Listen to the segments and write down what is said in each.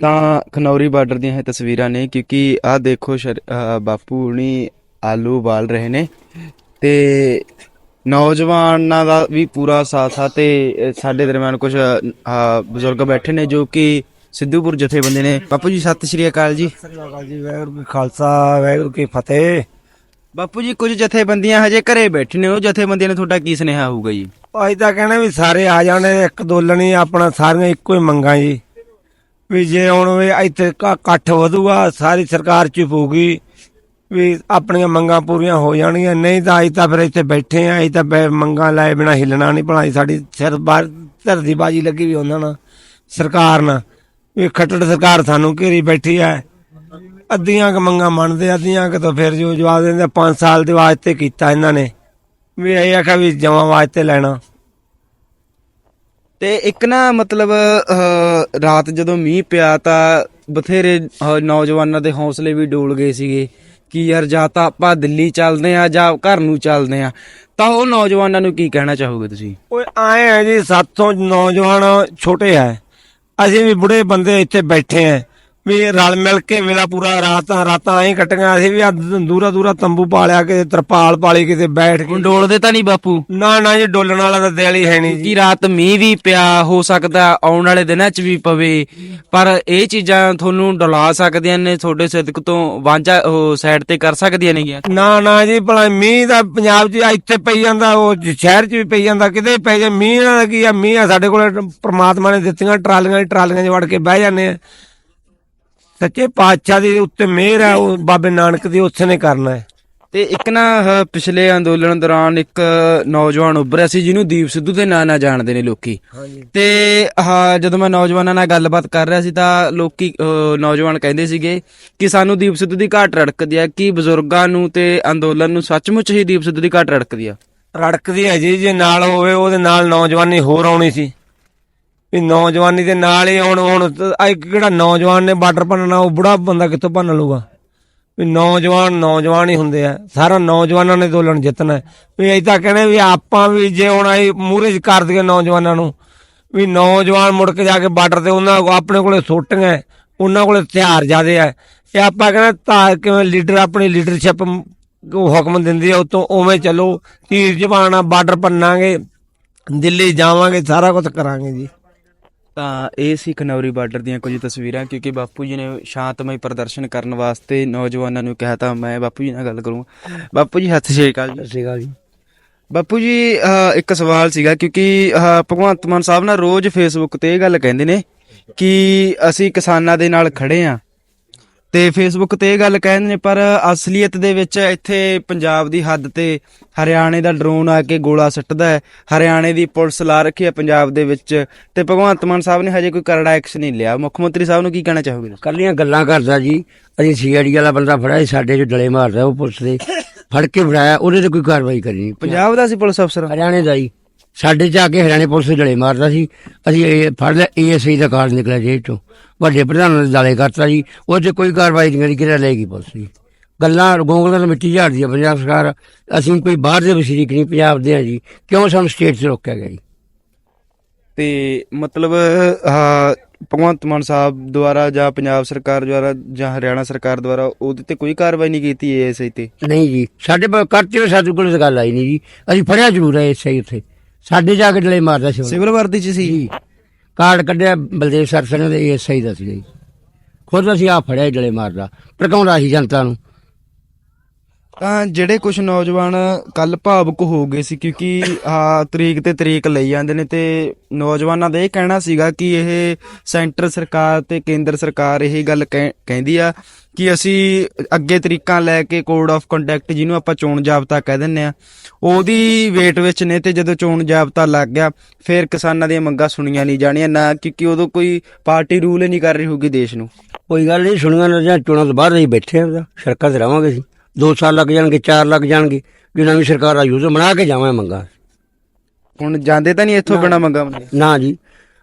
ਤਾਂ ਖਨੌਰੀ ਬਾਰਡਰ ਦੀਆਂ ਇਹ ਤਸਵੀਰਾਂ ਨੇ ਕਿਉਂਕਿ ਆਹ ਦੇਖੋ ਸ਼ਰ- ਅਹ ਬਾਪੂ ਹੁਣੀ ਆਲੂ ਉਬਾਲ ਰਹੇ ਨੇ ਤੇ ਨੌਜਵਾਨਾਂ ਦਾ ਵੀ ਪੂਰਾ ਸਾਥ ਆ ਤੇ ਸਾਡੇ ਦਰਮਿਆਨ ਕੁਝ ਬਜ਼ੁਰਗ ਬੈਠੇ ਨੇ ਜੋ ਕਿ ਸਿੱਧੂਪੁਰ ਜਥੇਬੰਦੀ ਨੇ। ਬਾਪੂ ਜੀ ਸਤਿ ਸ਼੍ਰੀ ਅਕਾਲ ਜੀ। ਸਤਿ ਸ਼੍ਰੀ ਅਕਾਲ ਜੀ ਵਾਹਿਗੁਰੂ ਜੀ ਖਾਲਸਾ ਵਾਹਿਗੁਰੂ ਕੀ ਫਤਿਹ। ਬਾਪੂ ਜੀ ਕੁਝ ਜਥੇਬੰਦੀਆਂ ਹਜੇ ਘਰੇ ਬੈਠੇ ਨੇ ਉਹ ਜਥੇਬੰਦੀਆਂ ਨੇ ਤੁਹਾਡਾ ਕੀ ਸੁਨੇਹਾ ਹੋਊਗਾ ਜੀ? ਅਸੀਂ ਤਾਂ ਕਹਿੰਦੇ ਵੀ ਸਾਰੇ ਆ ਜਾਣੇ ਇੱਕ ਦੋਲਣੀ ਆਪਣਾ ਸਾਰੀਆਂ ਇੱਕੋ ਹੀ ਮੰਗਾਂ ਜੀ। ਵੀ ਜੇ ਹੁਣ ਵੀ ਇੱਥੇ ਕ- ਇਕੱਠ ਵਧੂਗਾ, ਸਾਰੀ ਸਰਕਾਰ ਚ ਹੀ ਵੀ ਆਪਣੀਆਂ ਮੰਗਾਂ ਪੂਰੀਆਂ ਹੋ ਜਾਣਗੀਆਂ, ਨਹੀਂ ਤਾਂ ਅਸੀਂ ਤਾਂ ਫਿਰ ਇੱਥੇ ਬੈਠੇ ਆ, ਅਸੀਂ ਤਾਂ ਬੈ- ਮੰਗਾਂ ਲਾਏ ਬਿਨਾ ਹਿੱਲਣਾ ਨਹੀਂ ਭਲਾਈ ਸਾਡੀ ਸਿਰ ਬਾਹਰ ਧਰਦੀ ਬਾਜੀ ਲੱਗੀ ਵੀ ਉਹਨਾਂ ਨਾਲ, ਸਰਕਾਰ ਨਾਲ। ਵੀ ਖੱਟੜ ਸਰਕਾਰ ਸਾਨੂੰ ਘੇਰੀ ਬੈਠੀ ਹੈ ਅੱਧੀਆਂ ਕ ਮੰਗਾਂ ਮੰਨਦੇ, ਅੱਧੀਆਂ ਕ ਤਾਂ ਫਿਰ ਜੋ ਜਵਾਬ ਦਿੰਦੇ 5 ਸਾਲ ਦੇ ਵਾਸਤੇ ਕੀਤਾ ਇਹਨਾਂ ਨੇ। ਵੀ ਇਹ ਆਖਿਆ ਵੀ ਜਮਾਂ ਵਾਸਤੇ ਲੈਣਾ। ਤੇ ਇੱਕ ਨਾ ਮਤਲਬ ਅਹ, ਰਾਤ ਜਦੋਂ ਮੀਂਹ ਪਿਆ ਤਾਂ ਬਥੇਰੇ ਅਹ, ਨੌਜਵਾਨਾਂ ਦੇ ਹੌਸਲੇ ਵੀ ਡੋਲ ਗਏ ਸੀਗੇ ਕਿ ਯਾਰ ਜਾਂ ਤਾਂ ਆਪਾਂ ਦਿੱਲੀ ਚੱਲਦੇ ਆ ਜਾਂ ਘਰ ਨੂੰ ਚੱਲਦੇ ਆ ਤਾਂ ਉਹ ਨੌਜਵਾਨਾਂ ਨੂੰ ਕੀ ਕਹਿਣਾ ਚਾਹੋਗੇ ਤੁਸੀਂ? ਓਏ ਆਏ ਆ ਜੀ ਸਾਥੋਂ ਨੌਜਵਾਨ ਛੋਟੇ ਆ। ਅਸੀਂ ਵੀ ਬੁੜੇ ਬੰਦੇ ਇੱਥੇ ਬੈਠੇ ਆ। ਵੀ ਰਲ ਮਿਲ ਕੇ ਵੇਲਾ ਪੂਰਾ ਰਾਤਾਂ ਰਾਤਾਂ ਐਂ ਕੱਟੀਆਂ ਅਸੀਂ ਵੀ ਦੂਰਾ ਦੂਰਾ ਤੰਬੂ ਪਾਲਿਆ ਕਿਤੇ ਤਰਪਾਲ ਪਾਲੀ ਕਿਤੇ ਬੈਠ ਕੇ। ਡੋਲਦੇ ਤਾਂ ਨਹੀਂ ਬਾਪੂ। ਨਾ ਨਾ ਜੀ ਡੋਲਣ ਵਾਲਾ ਤਾਂ ਦਿਲ ਹੀ ਹੈ ਨਹੀਂ ਜੀ। ਕਿ ਰਾਤ ਮੀਂਹ ਵੀ ਪਿਆ ਹੋ ਸਕਦਾ ਆਉਣ ਵਾਲੇ ਦਿਨਾਂ 'ਚ ਵੀ ਪਵੇ। ਪਰ ਇਹ ਚੀਜ਼ਾਂ ਤੁਹਾਨੂੰ ਡੁਲਾ ਸਕਦੀਆਂ ਨੇ ਤੁਹਾਡੇ ਸਿਦਕ ਤੋਂ ਵਾਂਝਾ ਉਹ ਸਾਈਡ ਤੇ ਕਰ ਸਕਦੀਆਂ ਨੇਗੀਆਂ। ਨਾ ਨਾ ਜੀ ਭਲਾ ਮੀਂਹ ਦਾ ਪੰਜਾਬ 'ਚ ਇੱਥੇ ਪਈ ਜਾਂਦਾ ਉਹ ਸ਼ਹਿਰ 'ਚ ਵੀ ਪਈ ਜਾਂਦਾ ਕਿਤੇ ਪਈ ਜਾ। ਮੀਂਹ ਦਾ ਕੀ ਆ? ਮੀਂਹ ਆ ਸਾਡੇ ਕੋਲ ਪ੍ਰਮਾਤਮਾ ਨੇ ਦਿੱਤੀਆਂ ਟਰਾਲੀਆਂ ਟਰਾਲੀਆਂ 'ਚ ਵੜ ਕੇ ਬਹਿ ਜਾਂਦੇ ਆ। ਸੱਚੇ ਪਾਤਸ਼ਾਹ ਦੇ ਉੱਤੇ ਮਿਹਰ ਹੈ ਉਹ ਬਾਬੇ ਨਾਨਕ ਦੀ ਉਸ ਨੇ ਕਰਨਾ ਹੈ। ਤੇ ਇੱਕ ਨਾ ਆਹ ਪਿਛਲੇ ਅੰਦੋਲਨ ਦੌਰਾਨ ਇੱਕ ਨੌਜਵਾਨ ਉੱਭਰਿਆ ਸੀ ਜਿਹਨੂੰ ਦੀਪ ਸਿੱਧੂ ਦੇ ਨਾਂ ਨਾਲ ਜਾਣਦੇ ਨੇ ਲੋਕੀ। ਤੇ ਆਹ ਜਦੋਂ ਮੈਂ ਨੌਜਵਾਨਾਂ ਨਾਲ ਗੱਲਬਾਤ ਕਰ ਰਿਹਾ ਸੀ ਤਾਂ ਲੋਕੀ ਅਹ, ਨੌਜਵਾਨ ਕਹਿੰਦੇ ਸੀਗੇ ਕਿ ਸਾਨੂੰ ਦੀਪ ਸਿੱਧੂ ਦੀ ਘਾਟ ਰੜਕਦੀ ਆ। ਕਿ ਬਜ਼ੁਰਗਾਂ ਨੂੰ ਤੇ ਅੰਦੋਲਨ ਨੂੰ ਸੱਚਮੁੱਚ ਹੀ ਦੀਪ ਸਿੱਧੂ ਦੀ ਘਾਟ ਰੜਕਦੀ ਆ? ਰੜਕਦੀ ਹੈ ਜੀ ਜੇ ਨਾਲ ਹੋਵੇ ਉਹਦੇ ਨਾਲ ਨੌਜਵਾਨੀ ਹੋਰ ਆਉਣੀ ਸੀ। ਵੀ ਨੌਜਵਾਨੀ ਦੇ ਨਾਲ ਹੀ ਹੁਣ ਹੁਣ ਆਹ ਇੱਕ ਕਿਹੜਾ ਨੌਜਵਾਨ ਨੇ ਬਾਰਡਰ ਭੰਨਣਾ ਉਹ ਬੁੜਾ ਬੰਦਾ ਕਿੱਥੋਂ ਭੰਨ ਲੂਗਾ ਵੀ ਨੌਜਵਾਨ ਨੌਜਵਾਨ ਹੀ ਹੁੰਦੇ ਆ। ਸਾਰਾ ਨੌਜਵਾਨਾਂ ਨੇ ਅੰਦੋਲਨ ਜਿੱਤਣਾ। ਹੈ। ਵੀ ਅਸੀਂ ਤਾਂ ਕਹਿੰਦੇ ਵੀ ਆਪਾਂ ਵੀ ਜੇ ਹੁਣ ਅਸੀਂ ਮੂਹਰੇ ਚ ਕਰ ਦਈਏ ਨੌਜਵਾਨਾਂ ਨੂੰ ਵੀ ਨੌਜਵਾਨ ਮੁੜ ਕੇ ਜਾ ਕੇ ਬਾਰਡਰ ਤੇ ਉਹਨਾਂ ਕੋਲ ਆਪਣੇ ਕੋਲੇ ਸੋਟੀਆਂ ਹੈ, ਉਹਨਾਂ ਕੋਲੇ ਹਥਿਆਰ ਜ਼ਿਆਦੇ ਆ ਇਹ ਆਪਾਂ ਕਹਿੰਦੇ ਤਾਂ ਕਿਵੇਂ ਲੀਡਰ ਆਪਣੀ ਲੀਡਰਸ਼ਿਪ ਉਹ ਹੁਕਮ ਦਿੰਦੀ ਆ ਉਤੋਂ ਉਵੇਂ ਚੱਲੋ। ਤੀਰ ਜਵਾਨਾ ਬਾਰਡਰ ਪੰਨਾਂਗੇ ਦਿੱਲੀ ਜਾਵਾਂਗੇ ਸਾਰਾ ਕੁਝ ਕਰਾਂਗੇ ਜੀ। ਇਹ ਸੀ ਖਨੌਰੀ ਬਾਰਡਰ ਦੀਆਂ ਕੁਝ ਤਸਵੀਰਾਂ ਕਿਉਂਕਿ ਬਾਪੂ ਜੀ ਨੇ ਸ਼ਾਂਤਮਈ ਪ੍ਰਦਰਸ਼ਨ ਕਰਨ ਵਾਸਤੇ ਨੌਜਵਾਨਾਂ ਨੂੰ ਕਿਹਾ ਤਾਂ ਮੈਂ ਬਾਪੂ ਜੀ ਨਾਲ ਗੱਲ ਕਰੂੰ ਬਾਪੂ ਜੀ ਸਤਿ ਸ਼੍ਰੀ ਅਕਾਲ ਜੀ। ਸੀਗਾ ਜੀ। ਬਾਪੂ ਜੀ ਇੱਕ ਸਵਾਲ ਸੀਗਾ ਕਿਉਂਕਿ ਭਗਵੰਤ ਮਾਨ ਸਾਹਿਬ ਨਾ ਰੋਜ਼ ਫੇਸਬੁੱਕ ਤੇ ਇਹ ਗੱਲ ਕਹਿੰਦੇ ਨੇ ਕਿ ਅਸੀਂ ਕਿਸਾਨਾਂ ਦੇ ਨਾਲ ਖੜੇ ਆ ਤੇ ਫੇਸਬੁੱਕ ਤੇ ਇਹ ਗੱਲ ਕਹਿੰਦੇ ਨੇ ਪਰ ਅਸਲੀਅਤ ਦੇ ਵਿੱਚ ਇੱਥੇ ਪੰਜਾਬ ਦੀ ਹੱਦ ਤੇ ਹਰਿਆਣੇ ਦਾ ਡਰੋਨ ਆ ਕੇ ਗੋਲਾ ਸੱਟਦਾ ਹੈ। ਹਰਿਆਣੇ ਦੀ ਪੁਲਿਸ ਲਾ ਰੱਖੀ ਹੈ ਪੰਜਾਬ ਦੇ ਵਿੱਚ ਤੇ ਭਗਵੰਤ ਮਾਨ ਸਾਹਿਬ ਨੇ ਹਜੇ ਕੋਈ ਕਰੜਾ ਐਕਸ਼ਨ ਨਹੀਂ ਲਿਆ। ਮੁੱਖ ਮੰਤਰੀ ਸਾਹਿਬ ਨੂੰ ਕੀ ਕਹਿਣਾ ਚਾਹੋਗੇ ਕੱਲੀਆਂ ਗੱਲਾਂ ਕਰਦਾ ਜੀ ਅਸੀਂ ਸੀਆਈਡੀ ਵਾਲਾ ਬੰਦਾ ਫੜਿਆ ਸੀ ਸਾਡੇ ਚ ਡਲੇ ਮਾਰਦਾ ਉਹ ਪੁਲਿਸ ਦੇ ਫੜ ਕੇ ਫੜਾਇਆ ਉਹਦੇ ਤੇ ਕੋਈ ਕਾਰਵਾਈ ਕਰੀ ਨਹੀਂ। ਪੰਜਾਬ ਦਾ ਸੀ ਪੁਲਿਸ ਅਫਸਰ? ਹਰਿਆਣੇ ਦਾ ਹੀ ਸਾਡੇ ਚ ਆ ਕੇ ਹਰਿਆਣੇ ਪੁਲਿਸ ਡਲੇ ਮਾਰਦਾ ਸੀ। ਅਸੀਂ ਇਹ ਫੜ ਲਿਆ ਏਐਸਆਈ ਦਾ ਕਾਰਡ ਨਿਕਲਿਆ ਜੇਲ੍ਹ ਚੋਂ। ਵੱਡੇ ਪ੍ਰਧਾਨ ਨੇ ਦਾਲੇ ਕਰਤਾ ਜੀ ਉਹ ਤੇ ਕੋਈ ਕਾਰਵਾਈ ਨਹੀਂ ਕਰੀ ਕਿਹੜਾ ਲਏਗੀ ਪੁਲਿਸ ਜੀ। ਗੱਲਾਂ ਗੋਂਗਲਾਂ ਤੋਂ ਮਿੱਟੀ ਝਾੜਦੀ ਆ ਪੰਜਾਬ ਸਰਕਾਰ। ਅਸੀਂ ਕੋਈ ਬਾਹਰ ਦੇ ਵਸਨੀਕ ਨਹੀਂ ਪੰਜਾਬ ਦੇ ਆ ਜੀ। ਕਿਉਂ ਸਾਨੂੰ ਸਟੇਟ 'ਚ ਰੋਕਿਆ ਗਿਆ ਜੀ? ਤੇ ਮਤਲਬ ਭਗਵੰਤ ਮਾਨ ਸਾਹਿਬ ਦੁਆਰਾ ਜਾਂ ਪੰਜਾਬ ਸਰਕਾਰ ਦੁਆਰਾ ਜਾਂ ਹਰਿਆਣਾ ਸਰਕਾਰ ਦੁਆਰਾ ਉਹਦੇ ਤੇ ਕੋਈ ਕਾਰਵਾਈ ਨਹੀਂ ਕੀਤੀ ਐਸਆਈ ਤੇ? ਨਹੀਂ ਜੀ ਸਾਡੇ ਕਰਤੇ ਸਾਡੇ ਕੋਲ ਗੱਲ ਆਈ ਨਹੀਂ ਜੀ। ਅਸੀਂ ਫੜਿਆ ਜ਼ਰੂਰ ਹੈ ਐਸਆਈ ਉੱਥੇ। ਸਾਡੇ ਜਾ ਕੇ ਡਲੇ ਮਾਰਦਾ ਸੀ। ਸਿਵਲ ਵਰਦੀ ਚ ਸੀ? ਜੀ। ਕਾਰਡ ਕੱਢਿਆ ਬਲਦੇਵ ਸਰ ਸਰ ਦੇ ਐਸਆਈ ਦਾ ਸੀ ਜੀ ਖੁਦ ਅਸੀਂ ਆ ਫੜਿਆ ਡਲੇ ਮਾਰਦਾ। ਭੜਕਾਉਂਦਾ ਸੀ ਜਨਤਾ ਨੂੰ। ਜਿਹੜੇ ਕੁਝ ਨੌਜਵਾਨ ਕੱਲ ਭਾਵੁਕ ਹੋ ਗਏ ਸੀ, ਕਿਉਂਕਿ ਆ ਤਰੀਕ ਤੇ ਤਰੀਕ ਲਈ ਜਾਂਦੇ ਨੇ ਤੇ ਨੌਜਵਾਨਾਂ ਦਾ ਇਹ ਕਹਿਣਾ ਸੀਗਾ ਕਿ ਇਹ ਸੈਂਟਰ ਸਰਕਾਰ ਤੇ ਕੇਂਦਰ ਸਰਕਾਰ ਇਹ ਗੱਲ ਕਹਿ- ਕਹਿੰਦੀ ਆ ਕਿ ਅਸੀਂ ਅੱਗੇ ਤਰੀਕਾਂ ਲੈ ਕੇ ਕੋਡ ਆਫ ਕੰਡਕਟ ਜਿਹਨੂੰ ਆਪਾਂ ਚੋਣ ਜਾਬਤਾ ਕਹਿ ਦਿੰਨੇ ਆ, ਉਹਦੀ ਵੇਟ ਵਿੱਚ ਨੇ ਤੇ ਜਦੋਂ ਚੋਣ ਜਾਬਤਾ ਲੱਗ ਗਿਆ, ਫਿਰ ਕਿਸਾਨਾਂ ਦੀਆਂ ਮੰਗਾਂ ਸੁਣੀਆਂ ਨਹੀਂ ਜਾਣੀਆਂ ਨਾ, ਕਿਉਂਕਿ ਉਦੋਂ ਕੋਈ ਪਾਰਟੀ ਰੂਲ ਹੀ ਨਹੀਂ ਕਰ ਰਹੀ ਹੋਊਗੀ ਦੇਸ਼ ਨੂੰ। ਕੋਈ ਗੱਲ ਨਹੀਂ, ਸੁਣੀਆਂ ਨਾ ਚੋਣਾਂ ਤੋਂ ਬਾਅਦ ਅਸੀਂ ਬੈਠੇ ਆ ਉਹਦਾ ਸੜਕਾਂ ਤੇ ਰਵਾਂਗੇ ਅਸੀਂ। 2 ਸਾਲ ਲੱਗ ਜਾਣਗੇ 4 ਲੱਗ ਜਾਣਗੇ ਜੇ ਨਵੀਂ ਸਰਕਾਰ ਆਈ ਉਦੋਂ ਬਣਾ ਕੇ ਜਾਵਾਂ ਮੰਗਾ। ਹੁਣ ਜਾਂਦੇ ਤਾਂ ਨਹੀਂ ਇੱਥੋਂ ਬਿਨਾ ਮੰਗਾਂ ਨਾ ਜੀ।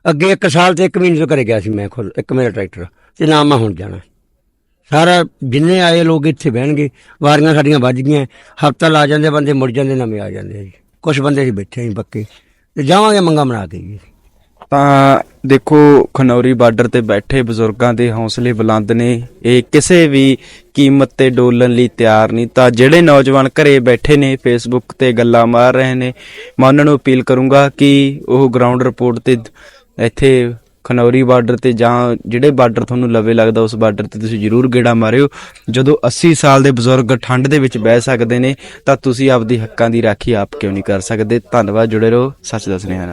ਅੱਗੇ 1 ਸਾਲ ਤੇ 1 ਮਹੀਨੇ ਤੋਂ ਘਰੇ ਗਿਆ ਸੀ ਮੈਂ ਖੁਦ ਇੱਕ ਮੇਰਾ ਟਰੈਕਟਰ ਤੇ ਨਾ ਮੈਂ ਹੁਣ ਜਾਣਾ। ਸਾਰਾ ਜਿੰਨੇ ਆਏ ਲੋਕ ਇੱਥੇ ਬਹਿਣਗੇ ਵਾਰੀਆਂ ਸਾਡੀਆਂ ਵੱਜ ਗਈਆਂ ਹਫਤਾ ਲਾ ਜਾਂਦੇ ਬੰਦੇ ਮੁੜ ਜਾਂਦੇ ਨਵੇਂ ਆ ਜਾਂਦੇ ਜੀ। ਕੁਝ ਬੰਦੇ ਅਸੀਂ ਬੈਠੇ ਆਂ ਪੱਕੇ ਤੇ ਜਾਵਾਂਗੇ ਮੰਗਾ ਬਣਾ ਕੇ ਜੀ। ਤਾਂ ਦੇਖੋ, ਖਨੌਰੀ ਬਾਰਡਰ ਤੇ ਬੈਠੇ ਬਜ਼ੁਰਗਾਂ ਦੇ ਹੌਸਲੇ ਬੁਲੰਦ ਨੇ। ਇਹ ਕਿਸੇ ਵੀ ਕੀਮਤ ਤੇ ਡੋਲਣ ਲਈ ਤਿਆਰ ਨਹੀਂ। ਤਾਂ ਜਿਹੜੇ ਨੌਜਵਾਨ ਘਰੇ ਬੈਠੇ ਨੇ ਫੇਸਬੁੱਕ ਤੇ ਗੱਲਾਂ ਮਾਰ ਰਹੇ ਨੇ, ਮੈਂ ਉਹਨਾਂ ਨੂੰ ਅਪੀਲ ਕਰੂੰਗਾ ਕਿ ਉਹ ਗਰਾਊਂਡ ਰਿਪੋਰਟ ਤੇ ਇੱਥੇ ਖਨੌਰੀ ਬਾਰਡਰ ਤੇ ਜਾਂ ਜਿਹੜੇ ਬਾਰਡਰ ਤੁਹਾਨੂੰ ਲਵੇ ਲੱਗਦਾ, ਉਸ ਬਾਰਡਰ ਤੇ ਤੁਸੀਂ ਜ਼ਰੂਰ ਗੇੜਾ ਮਾਰਿਓ। ਜਦੋਂ 80 ਸਾਲ ਦੇ ਬਜ਼ੁਰਗ ਠੰਡ ਦੇ ਵਿੱਚ ਬਹਿ ਸਕਦੇ ਨੇ, ਤਾਂ ਤੁਸੀਂ ਆਪਦੀ ਹੱਕਾਂ ਦੀ ਰਾਖੀ ਆਪ ਕਿਉਂ ਨਹੀਂ ਕਰ ਸਕਦੇ? ਧੰਨਵਾਦ, ਜੁੜੇ ਰਹੋ। ਸੱਚ ਦੱਸਣੇ ਹਨ